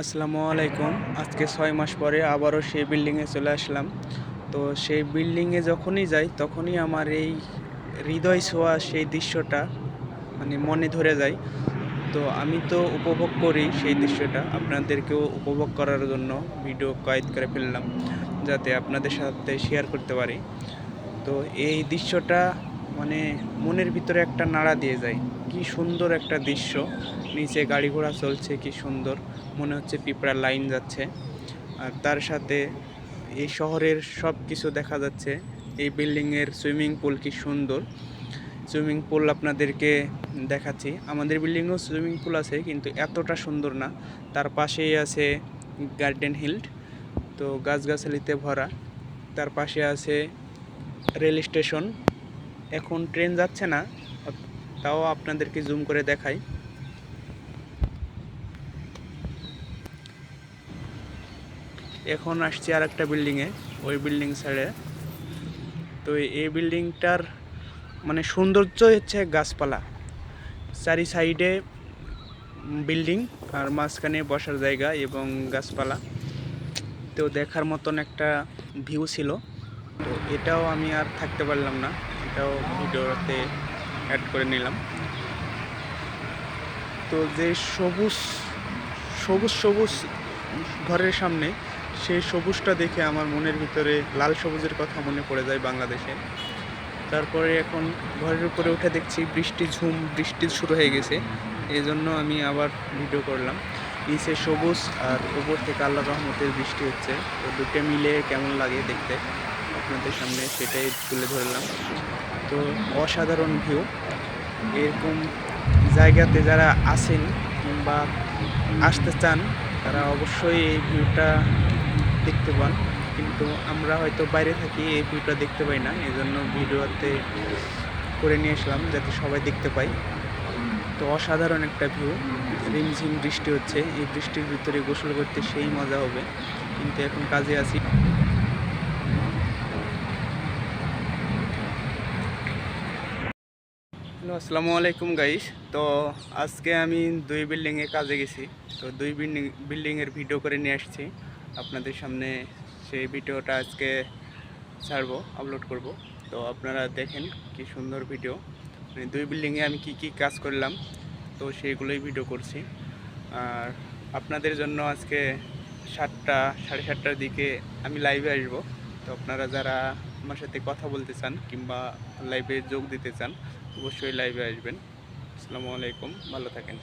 আসসালামু আলাইকুম। আজকে ছয় মাস পরে আবারও সেই বিল্ডিংয়ে চলে আসলাম। তো সেই বিল্ডিংয়ে যখনই যাই, তখনই আমার এই হৃদয় ছোঁয়া সেই দৃশ্যটা মানে মনে ধরে যায়। তো আমি তো উপভোগ করি সেই দৃশ্যটা। আপনাদেরকেও উপভোগ করার জন্য ভিডিও কয়েদ করে ফেললাম, যাতে আপনাদের সাথে শেয়ার করতে পারি। তো এই দৃশ্যটা মানে মনের ভিতরে একটা নাড়া দিয়ে যায়। কি সুন্দর একটা দৃশ্য। নিচে গাড়ি ঘোড়া চলছে, কি সুন্দর। মনে হচ্ছে পিঁপড়ার লাইন যাচ্ছে। আর তার সাথে এই শহরের সব কিছু দেখা যাচ্ছে। এই বিল্ডিংয়ের সুইমিং পুল কি সুন্দর। সুইমিং পুল আপনাদেরকে দেখাচ্ছি। আমাদের বিল্ডিংয়েও সুইমিং পুল আছে, কিন্তু এতটা সুন্দর না। তার পাশেই আছে গার্ডেন হিল্ড তো গাছগাছালিতে ভরা। তার পাশে আছে রেল স্টেশন। এখন ট্রেন যাচ্ছে না, তাও আপনাদেরকে জুম করে দেখাই। এখন আসছি আর একটা বিল্ডিংয়ে ওই বিল্ডিং সাইডে তো এই বিল্ডিংটার মানে সৌন্দর্য হচ্ছে গাছপালা। চারি সাইডে বিল্ডিং আর মাঝখানে বসার জায়গা এবং গাছপালা। তো দেখার মতন একটা ভিউ ছিল। তো এটাও আমি আর থাকতে পারলাম না। এটাও ভিডিওতে অ্যাড করে নিলাম। তো যে সবুজ সবুজ সবুজ ঘরের সামনে সেই সবুজটা দেখে আমার মনের ভিতরে লাল সবুজের কথা মনে পড়ে যায় বাংলাদেশে। তারপরে এখন ঘরের উপরে উঠে দেখছি বৃষ্টি ঝুম, বৃষ্টি শুরু হয়ে গেছে। এই জন্য আমি আবার ভিডিও করলাম। নিচে সবুজ আর উপর থেকে আল্লাহ রহমতের বৃষ্টি হচ্ছে। তো দুটো মিলে কেমন লাগে দেখতে? আপনাদের সামনে সেটাই তুলে ধরলাম। তো অসাধারণ ভিউ এরকম জায়গাতে যারা আসেন কিংবা আসতে চান, তারা অবশ্যই এই ভিউটা দেখতে পান। কিন্তু আমরা হয়তো বাইরে থাকি, এই ভিউটা দেখতে পাই না। এই জন্য ভিডিওতে করে নিয়ে আসলাম যাতে সবাই দেখতে পাই তো অসাধারণ একটা ভিউ রিমঝিম বৃষ্টি হচ্ছে। এই বৃষ্টির ভিতরে গোসল করতে সেই মজা হবে। কিন্তু এখন কাজে আছি। হ্যালো, আসসালামু আলাইকুম গাইস তো আজকে আমি দুই বিল্ডিংয়ে কাজে গেছি। তো দুই বিল্ডিং বিল্ডিংয়ের ভিডিও করে নিয়ে আসছি। আপনাদের সামনে সেই ভিডিওটা আজকে ছাড়বো আপলোড করব। তো আপনারা দেখেন কি সুন্দর ভিডিও মানে দুই বিল্ডিংয়ে আমি কি কি কাজ করলাম, তো সেইগুলোই ভিডিও করছি। আর আপনাদের জন্য আজকে সাতটা, সাড়ে সাতটার দিকে আমি লাইভে আসব। তো আপনারা যারা আমার সাথে কথা বলতে চান কিংবা লাইভে যোগ দিতে চান, অবশ্যই লাইভে আসবেন। আসসালামু আলাইকুম, ভালো থাকেন।